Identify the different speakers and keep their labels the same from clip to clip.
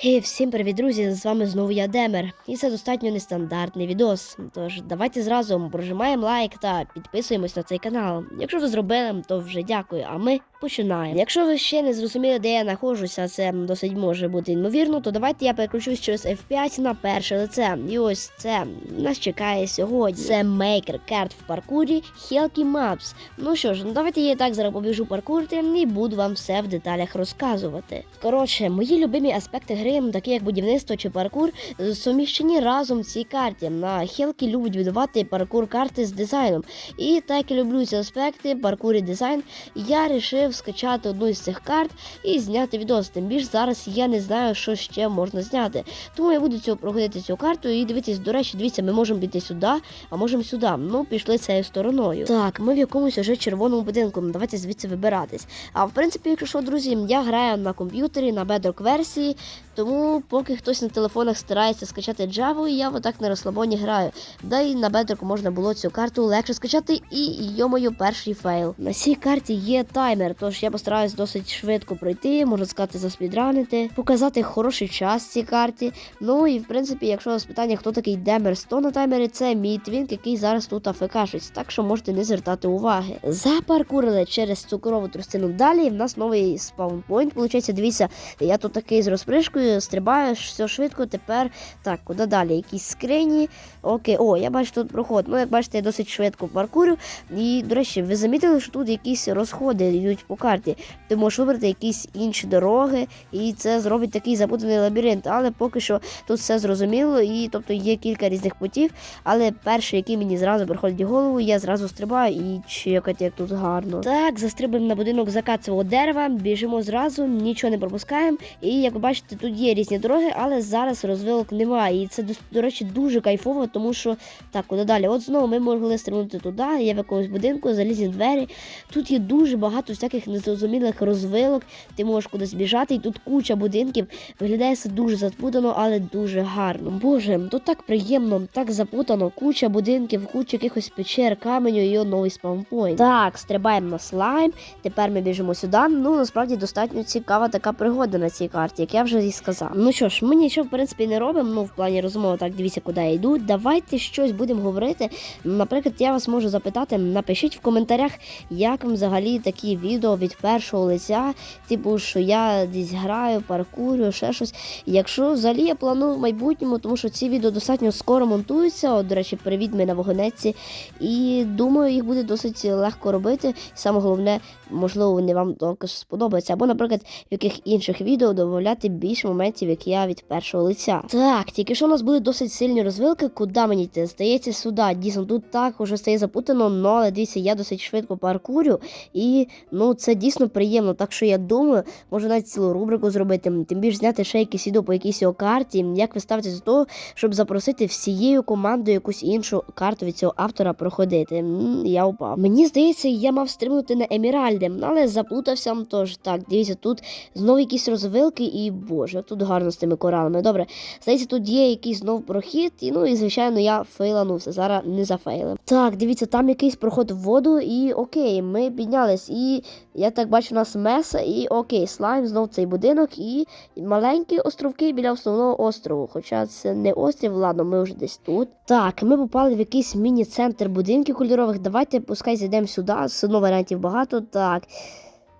Speaker 1: Хей, всім привіт, друзі! З вами знову я Демер. І це достатньо нестандартний відос. Тож давайте зразу прожимаємо лайк та підписуємось на цей канал. Якщо ви зробили, то вже дякую. А ми починаємо. Якщо ви ще не зрозуміли, де я знаходжуся, це досить може бути ймовірно, то давайте я переключусь через F5 на перше лице. І ось це нас чекає сьогодні. Це мейкер карт в паркурі Helky Maps. Ну що ж, ну давайте я і так зараз побіжу паркурити і буду вам все в деталях розказувати. Коротше, мої любимі аспекти гри, такі як будівництво чи паркур, суміщені разом в цій карті. На Хелкі любить будувати паркур карти з дизайном. І так я люблю ці аспекти, паркур і дизайн, я вирішив скачати одну із цих карт і зняти відос. Тим більше зараз я не знаю, що ще можна зняти. Тому я буду цього проходити цю карту і дивитись, до речі, дивіться, ми можемо піти сюди, а можемо сюди. Ну, пішли цією стороною. Так, ми в якомусь уже червоному будинку. Давайте звідси вибиратись. А в принципі, якщо що, друзі, я граю на комп'ютері, на Bedrock версії, тому поки хтось на телефонах старається скачати Java, я отак на розслабоні граю. Да і на Bedrock можна було цю карту легше скачати, і йомою перший фейл. На цій карті є таймер, тож я постараюсь досить швидко пройти, можна сказати, заспідранити, показати хороший час цій карті. Ну і в принципі, якщо вас питання, хто такий Демер 100 на таймері, це мій твінк, який зараз тут афекашить, так що можете не звертати уваги. Запаркурили через цукрову трустину далі. і В нас новий спаунпойнт. Получається, дивіться, я тут такий з розпришкою, стрибаю все швидко. Тепер так, куди далі? Якісь скрині. Окей, о, я бачу тут проход. Ну, як бачите, я досить швидко паркурю. І, до речі, ви замітили, що тут якісь розходи йдуть по карті. Ти можеш вибрати якісь інші дороги, і це зробить такий запутаний лабіринт. Але поки що тут все зрозуміло, і тобто є кілька різних путів. Але перший, який мені зразу приходить в голову, я зразу стрибаю і чекати, як тут гарно. Так, застрибуємо на будинок закацевого дерева, біжимо зразу, нічого не пропускаємо. І як ви бачите, тут є різні дороги, але зараз розвилок немає. І це до, речі дуже кайфово, тому що так, куди далі? От знову ми могли стрибнути туди, є в якомусь будинку, залізні двері. Тут є дуже багато всяких незрозумілих розвилок. Ти можеш кудись біжати, і тут куча будинків. Виглядає все дуже запутано, але дуже гарно. Боже, тут так приємно, так запутано. Куча будинків, куча якихось печер, каменю і новий спаунпойнт. Так, стрибаємо на слайм. Тепер ми біжимо сюди. Ну насправді достатньо цікава така пригода на цій карті, як я вже і сказав. Ну що ж, ми нічого в принципі не робимо. Ну в плані розмови, так дивіться, куди я йду. Давайте щось будемо говорити. Наприклад, я вас можу запитати, напишіть в коментарях, як вам взагалі такі відео від першого лиця, типу, що я десь граю, паркурю, ще щось. Якщо взагалі я планую в майбутньому, тому що ці відео достатньо скоро монтуються. От, до речі, привіт ми на вогонеці. І думаю, їх буде досить легко робити. Саме головне, можливо, вони вам також сподобаються. Або, наприклад, в яких інших відео додати більше моментів, як я від першого лиця. Так, тільки що у нас були досить сильні розвилки, куди мені йти? Здається, сюди. Дійсно, тут так уже стає запутано, но, але дивіться, я досить швидко паркурю, і ну це дійсно приємно. Так що я думаю, можу навіть цілу рубрику зробити. Тим більше зняти ще якісь відео по якійсь його карті. Як ви ставитесь до того, щоб запросити всією командою якусь іншу карту від цього автора проходити? Я упав. Мені здається, я мав стрибнути на Еміральди, але заплутався. Тож так, дивіться, тут знову якісь розвилки, і боже, тут гарно з тими коралами. Добре, здається, тут є якийсь знов прохід, і ну і звичайно я фейланувся. Зараз не зафейлив. Так, дивіться, там якийсь проход в воду, і окей, ми піднялись. І я так бачу, у нас меса, і окей, слайм, знов цей будинок, і маленькі островки біля основного острову. Хоча це не острів, ладно, ми вже десь тут. Так, ми попали в якийсь міні-центр будинків кольорових. Давайте пускай зайдемо сюди. Все варіантів багато. Так.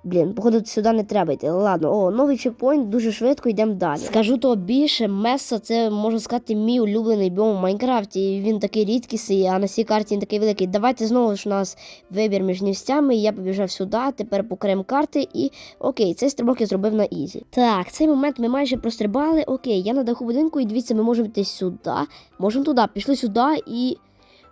Speaker 1: Блін, походу сюди не треба йти. Ладно, о, новий чекпоінт, дуже швидко йдемо далі. Скажу то більше, Меса це можна сказати мій улюблений біом в Майнкрафті. Він такий рідкісний, а на цій карті він такий великий. Давайте знову ж у нас вибір між місцями. Я побіжав сюди, тепер покрем карти і окей, цей стрибок я зробив на ізі. Так, цей момент ми майже прострибали. Окей, я на даху будинку, і дивіться, ми можемо йти сюди. Можемо туди, пішли сюди і.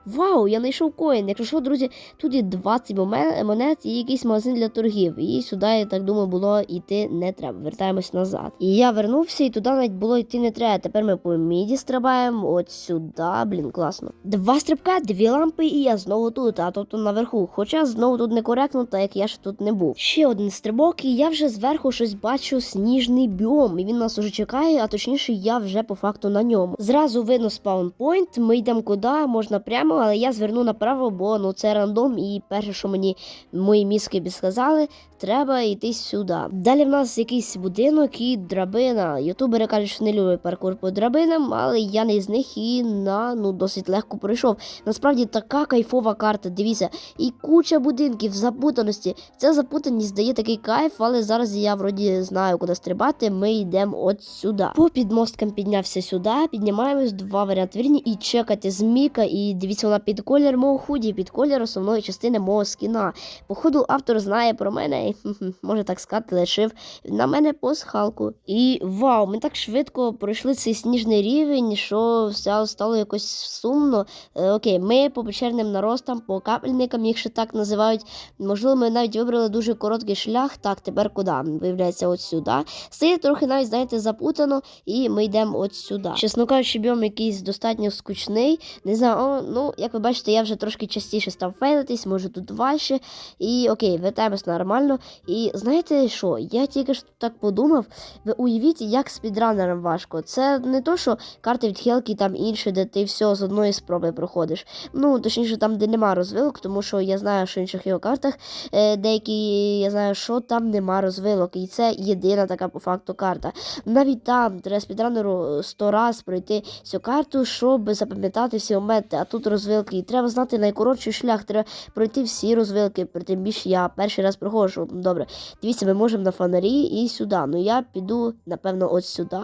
Speaker 1: Вау, я знайшов коін. Якщо що, друзі, тут є 20 монет і якийсь магазин для торгів. І сюди, я так думаю, було йти не треба. Вертаємось назад. І я вернувся, і туди навіть було йти не треба. Тепер ми по міді стрибаємо от сюди. Блін, класно. Два стрибка, дві лампи, і я знову тут, а тобто наверху. Хоча знову тут некоректно, так як я ж тут не був. Ще один стрибок, і я вже зверху щось бачу сніжний біом. І він нас уже чекає, а точніше, я вже по факту на ньому. Зразу видно спаунпойнт. Ми йдемо куди, можна прямо але я зверну направо, бо ну це рандом, і перше, що мені мої мізки підсказали, треба йти сюди. Далі в нас якийсь будинок і драбина. Ютубери кажуть, що не люблять паркур по драбинам, але я не з них і на ну досить легко пройшов. Насправді така кайфова карта. Дивіться, і куча будинків запутаності. Ця запутаність дає такий кайф, але зараз я вроді знаю, куди стрибати. Ми йдемо от сюди. По підмосткам піднявся сюди, піднімаємось два варіанти вірні і чекати зміка. І дивіться, вона під колір мого худі, під колір основної частини мого скіна. Походу, автор знає про мене, і, може так сказати, лишив на мене пасхалку. І вау, ми так швидко пройшли цей сніжний рівень, що все стало якось сумно. Е, окей, ми по печерним наростам, по капельникам, їх ще так називають. Можливо, ми навіть вибрали дуже короткий шлях. Так, тепер куди? Виявляється, от сюди. Стає трохи навіть, знаєте, запутано, і ми йдемо от сюди. Чесно кажучи, біом якийсь достатньо скучний. Не знаю, о, ну, як ви бачите, я вже трошки частіше став фейлитись, може тут важче. І окей, вертаємось нормально. І знаєте що? Я тільки що так подумав. Ви уявіть, як спідранерам важко. Це не то, що карти від Хелки там інші, де ти все з одної спроби проходиш. Ну, точніше, там, де нема розвилок, тому що я знаю, що в інших його картах е, деякі, я знаю, що там нема розвилок. І це єдина така по факту карта. Навіть там треба спідранеру сто раз пройти цю карту, щоб запам'ятати всі моменти. А тут розвилки. І треба знати найкоротший шлях. Треба пройти всі розвилки. Тим більше я перший раз проходжу. Добре, дивіться, ми можемо на фонарі і сюди. Ну я піду, напевно, от сюди.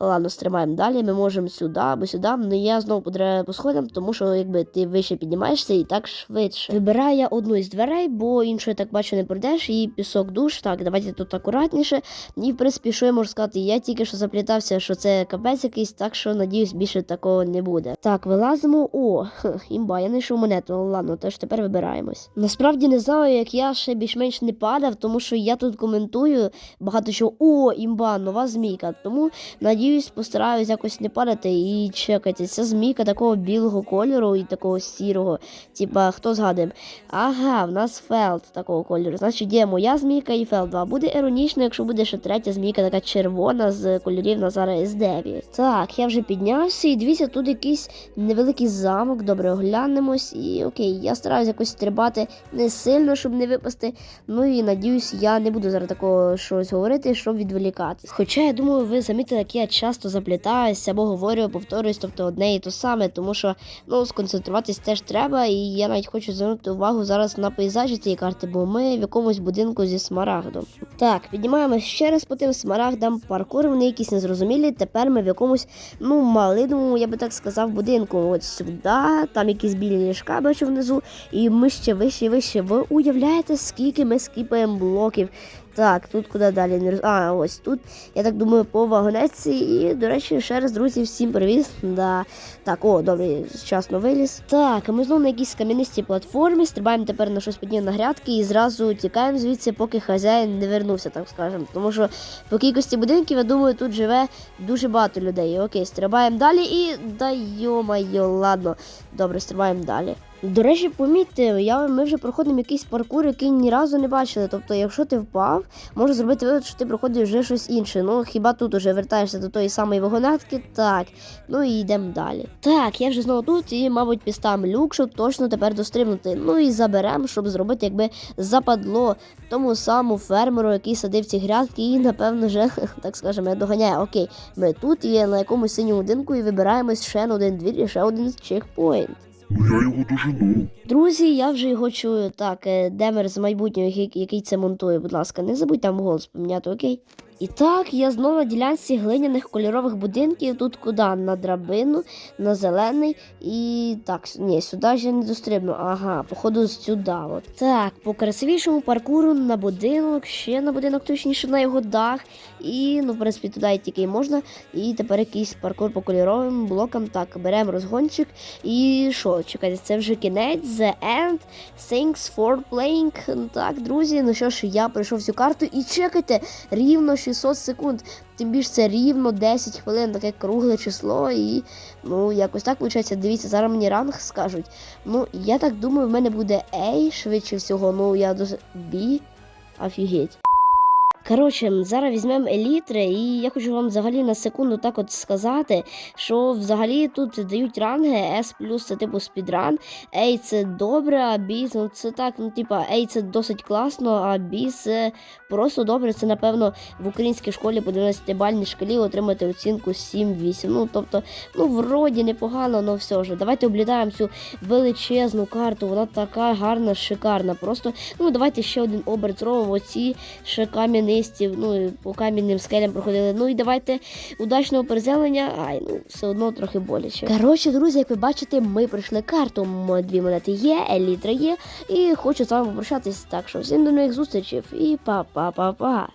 Speaker 1: Ладно, стримаємо далі. Ми можемо сюди або сюди. Ну я знову подре по сходам, тому що якби ти вище піднімаєшся і так швидше. Вибираю я одну із дверей, бо іншої так бачу не пройдеш. І пісок душ. Так, давайте тут акуратніше. І в принципі, що я можу сказати? Я тільки що заплітався, що це капець якийсь, так що надіюсь, більше такого не буде. Так, вилазимо. О, імба, я знайшов монету. Ладно, тож тепер вибираємось. Насправді не знаю, як я ще більш-менш не падав, тому що я тут коментую багато що о, імба, нова змійка. Тому надіюсь, постараюсь якось не падати і чекати. Ця змійка такого білого кольору і такого сірого. Типа, хто згадує? Ага, в нас фелд такого кольору. Значить, є моя змійка і фелд 2. Буде іронічно, якщо буде ще третя змійка, така червона з кольорів Назара С9. Так, я вже піднявся, і дивіться, тут якийсь невеликий замок. Добре, оглянемось. І окей, я стараюсь якось стрибати не сильно, щоб не випасти. Ну і надіюсь, я не буду зараз такого щось говорити, щоб відволікатись. Хоча я думаю, ви замітили, як я часто заплітаюся або говорю, повторююсь, тобто одне і то саме, тому що ну сконцентруватись теж треба. І я навіть хочу звернути увагу зараз на пейзажі цієї карти, бо ми в якомусь будинку зі смарагдом. Так, піднімаємось ще раз по тим смарагдам. Паркур вони якісь незрозумілі. Тепер ми в якомусь ну малиному, я би так сказав, будинку. От сюди, там якісь білі ліжка бачу внизу, і ми ще вище і вище. Ви уявляєте, скільки ми скіпаємо блоків? Так, тут куди далі не роз... А, ось тут, я так думаю, по вагонетці. І, до речі, ще раз, друзі, всім привіт. Да. Так, о, добре, вчасно виліз. Так, ми знову на якійсь кам'янистій платформі, стрибаємо тепер на щось подібне на грядки і зразу тікаємо звідси, поки хазяїн не вернувся, так скажемо. Тому що по кількості будинків, я думаю, тут живе дуже багато людей. Окей, стрибаємо далі і да йо-майо, ладно. Добре, стрибаємо далі. До речі, помітьте, я, ми вже проходимо якийсь паркур, який ні разу не бачили. Тобто, якщо ти впав, може зробити вивод, що ти проходиш вже щось інше. Ну хіба тут уже вертаєшся до тої самої вагонетки? Так. Ну і йдемо далі. Так, я вже знову тут і, мабуть, підставимо люк, щоб точно тепер дострибнути. Ну і заберемо, щоб зробити, якби западло тому самому фермеру, який садив ці грядки, і, напевно, вже, так скажемо, доганяє. Окей, ми тут є на якомусь синьому будинку і вибираємось ще на один двір і ще один чекпоінт.
Speaker 2: Ну я його дожену.
Speaker 1: Друзі, я вже його чую. Так, е, Демер з майбутнього, який, який це монтує, будь ласка, не забудь там голос поміняти, окей? І так, я знову на ділянці глиняних кольорових будинків. Тут куди? На драбину, на зелений і так, ні, сюди я не дострибну. Ага, походу сюди. От. Так, по красивішому паркуру на будинок, ще на будинок, точніше на його дах. І, ну, в принципі, туди і тільки можна. І тепер якийсь паркур по кольоровим блокам. Так, беремо розгончик. І що, чекайте, це вже кінець, the end. Thanks for playing. Так, друзі, ну що ж, я пройшов цю карту і чекайте, рівно 600 секунд. Тим більше це рівно 10 хвилин, таке кругле число. І ну, якось так виходить. Дивіться, зараз мені ранг скажуть. Ну, я так думаю, в мене буде A, швидше всього. Ну, я до B. Офігеть. Коротше, зараз візьмемо елітри, і я хочу вам взагалі на секунду так от сказати, що взагалі тут дають ранги S+, це типу спідран, A це добре, а B ну, це так, ну типа A це досить класно, а B це просто добре. Це напевно в українській школі по 12-бальній шкалі отримати оцінку 7-8. Ну тобто, ну вроді непогано, але все ж. Давайте облітаємо цю величезну карту. Вона така гарна, шикарна. Просто ну давайте ще один оберт зробимо. Оці ще кам'янисті, ну по кам'яним скелям проходили. Ну і давайте удачного приземлення. Ай, ну все одно трохи боляче. Коротше, друзі, як ви бачите, ми пройшли карту. Дві монети є, елітра є. І хочу з вами попрощатись. Так що всім до нових зустрічей і па-па-па-па.